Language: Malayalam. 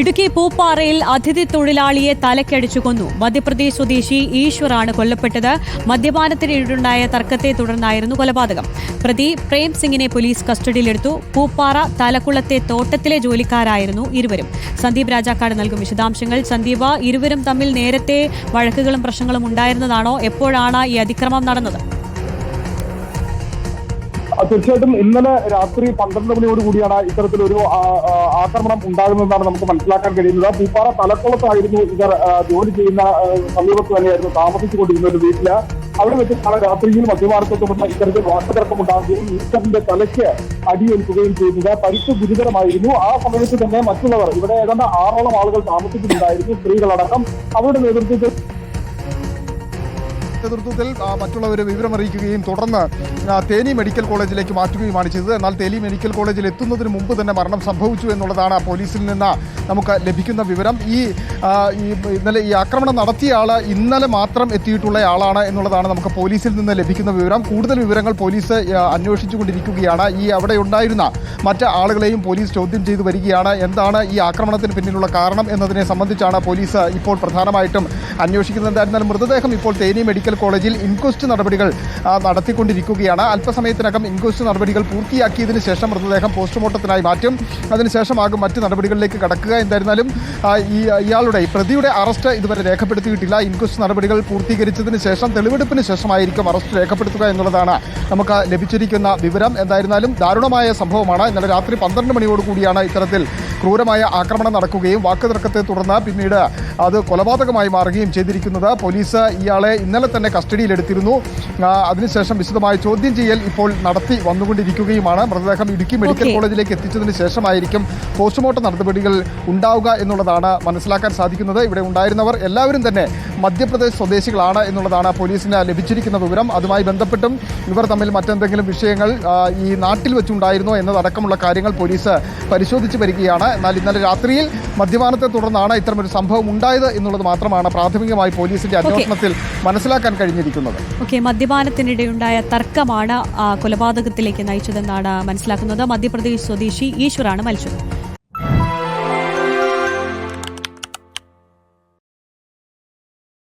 ഇടുക്കി പൂപ്പാറയിൽ അതിഥി തൊഴിലാളിയെ തലക്കടിച്ചു കൊന്നു. മധ്യപ്രദേശ് സ്വദേശി ഈശ്വറാണ് കൊല്ലപ്പെട്ടത്. മദ്യപാനത്തിനിടെയുണ്ടായ തർക്കത്തെ തുടർന്നായിരുന്നു കൊലപാതകം. പ്രതി പ്രേം സിംഗിനെ പോലീസ് കസ്റ്റഡിയിലെടുത്തു. പൂപ്പാറ തലക്കുളത്തെ തോട്ടത്തിലെ ജോലിക്കാരായിരുന്നു ഇരുവരും. സന്ദീപ് രാജാക്കാട് നൽകും വിശദാംശങ്ങൾ. സന്ദീപ് ഇരുവരും തമ്മിൽ നേരത്തെ വഴക്കുകളും പ്രശ്നങ്ങളും ഉണ്ടായിരുന്നതാണോ? എപ്പോഴാണ് ഈ അതിക്രമം നടന്നത്? തീർച്ചയായിട്ടും ഇന്നലെ രാത്രി പന്ത്രണ്ട് മണിയോട് കൂടിയാണ് ഇത്തരത്തിലൊരു ആക്രമണം ഉണ്ടാകുന്നതെന്നാണ് നമുക്ക് മനസ്സിലാക്കാൻ കഴിയുന്നത്. പൂപ്പാറ തലക്കുളത്തായിരുന്നു ഇവർ ജോലി ചെയ്യുന്ന സമീപത്ത് തന്നെയായിരുന്നു താമസിച്ചുകൊണ്ടിരുന്ന ഒരു വീട്ടിൽ. അവിടെ വെച്ച് വെച്ചിട്ടാണ് രാത്രിയിൽ മദ്യപാനത്തെ തുടർന്ന് ഇത്തരത്തിൽ വാക്കുതർക്കം ഉണ്ടാകുകയും ഈസ്റ്ററിന്റെ തലയ്ക്ക് അടിയേൽക്കുകയും ചെയ്യുന്നത് പരിക്ക് ഗുരുതരമായിരുന്നു. ആ സമയത്ത് തന്നെ മറ്റുള്ളവർ ഇവിടെ ഏതാണ്ട് ആറോളം ആളുകൾ താമസിക്കുന്നുണ്ടായിരുന്നു സ്ത്രീകളടക്കം. അവരുടെ നേതൃത്വത്തിൽ നേതൃത്വത്തിൽ മറ്റുള്ളവരെ വിവരമറിയിക്കുകയും തുടർന്ന് തേനി മെഡിക്കൽ കോളേജിലേക്ക് മാറ്റുകയുമാണ് ചെയ്തത്. എന്നാൽ തേനി മെഡിക്കൽ കോളേജിൽ എത്തുന്നതിന് മുമ്പ് തന്നെ മരണം സംഭവിച്ചു എന്നുള്ളതാണ് പോലീസിൽ നിന്ന് നമുക്ക് ലഭിക്കുന്ന വിവരം. ഈ ഇന്നലെ ഈ ആക്രമണം നടത്തിയ ആൾ ഇന്നലെ മാത്രം എത്തിയിട്ടുള്ള ആളാണ് എന്നുള്ളതാണ് നമുക്ക് പോലീസിൽ നിന്ന് ലഭിക്കുന്ന വിവരം. കൂടുതൽ വിവരങ്ങൾ പോലീസ് അന്വേഷിച്ചു അന്വേഷിച്ചുകൊണ്ടിരിക്കുകയാണ് ഈ അവിടെ ഉണ്ടായിരുന്ന മറ്റ് ആളുകളെയും പോലീസ് ചോദ്യം ചെയ്തു വരികയാണ്. എന്താണ് ഈ ആക്രമണത്തിന് പിന്നിലുള്ള കാരണം എന്നതിനെ സംബന്ധിച്ചാണ് പോലീസ് ഇപ്പോൾ പ്രധാനമായിട്ടും അന്വേഷിക്കുന്നത്. എന്തായിരുന്നാലും മൃതദേഹം ഇപ്പോൾ തേനി മെഡിക്കൽ കോളേജിൽ ഇൻക്വസ്റ്റ് നടപടികൾ നടത്തിക്കൊണ്ടിരിക്കുകയാണ്. അല്പസമയത്തിനകം ഇൻക്വസ്റ്റ് നടപടികൾ പൂർത്തിയാക്കിയതിനു ശേഷം മൃതദേഹം പോസ്റ്റ്മോർട്ടത്തിനായി മാറ്റും. അതിനുശേഷമാകും മറ്റ് നടപടികളിലേക്ക് കടക്കുക. എന്തായിരുന്നാലും ഈ ഇയാളുടെ പ്രതിയുടെ അറസ്റ്റ് ഇതുവരെ രേഖപ്പെടുത്തിയിട്ടില്ല. ഇൻക്വസ്റ്റ് നടപടികൾ പൂർത്തീകരിച്ചതിന് ശേഷം തെളിവെടുപ്പിന് ശേഷമായിരിക്കും അറസ്റ്റ് രേഖപ്പെടുത്തുക എന്നുള്ളതാണ് നമുക്ക് ലഭിച്ചിരിക്കുന്ന വിവരം. എന്തായിരുന്നാലും ദാരുണമായ സംഭവമാണ്. ഇന്നലെ രാത്രി പന്ത്രണ്ട് മണിയോടുകൂടിയാണ് ഇത്തരത്തിൽ ക്രൂരമായ ആക്രമണം നടക്കുകയും വാക്കുതർക്കത്തെ തുടർന്ന് പിന്നീട് അത് കൊലപാതകമായി മാറുകയും ചെയ്തിരിക്കുന്നത് പോലീസ് ഇയാളെ ഇന്നലെ തന്നെ കസ്റ്റഡിയിലെടുത്തിരുന്നു. അതിനുശേഷം വിശദമായ ചോദ്യം ചെയ്യൽ ഇപ്പോൾ നടത്തി വന്നുകൊണ്ടിരിക്കുകയുമാണ്. മൃതദേഹം ഇടുക്കി മെഡിക്കൽ കോളേജിലേക്ക് എത്തിച്ചതിന് ശേഷമായിരിക്കും പോസ്റ്റ്മോർട്ടം നടപടികൾ ഉണ്ടാവുക എന്നുള്ളതാണ് മനസ്സിലാക്കാൻ സാധിക്കുന്നത്. ഇവിടെ ഉണ്ടായിരുന്നവർ എല്ലാവരും തന്നെ മധ്യപ്രദേശ് സ്വദേശികളാണ് എന്നുള്ളതാണ് പോലീസിന് ലഭിച്ചിരിക്കുന്ന വിവരം. അതുമായി ബന്ധപ്പെട്ടും ഇവർ തമ്മിൽ മറ്റെന്തെങ്കിലും വിഷയങ്ങൾ ഈ നാട്ടിൽ വെച്ചുണ്ടായിരുന്നോ എന്നതടക്കമുള്ള കാര്യങ്ങൾ പോലീസ് പരിശോധിച്ച് വരികയാണ്. എന്നാൽ ഇന്നലെ രാത്രിയിൽ മദ്യപാനത്തെ തുടർന്നാണ് ഇത്തരമൊരു സംഭവം ഉണ്ടായത് എന്നുള്ളത് മാത്രമാണ് പ്രാഥമികമായി പോലീസിന്റെ അന്വേഷണത്തിൽ മനസ്സിലാക്കാൻ കഴിഞ്ഞിരിക്കുന്നത്. ഓക്കെ മദ്യപാനത്തിനിടെയുണ്ടായ തർക്കമാണ് കൊലപാതകത്തിലേക്ക് നയിച്ചതെന്നാണ് മനസ്സിലാക്കുന്നത്. മധ്യപ്രദേശ് സ്വദേശി ഈശ്വറാണ് മരിച്ചത്.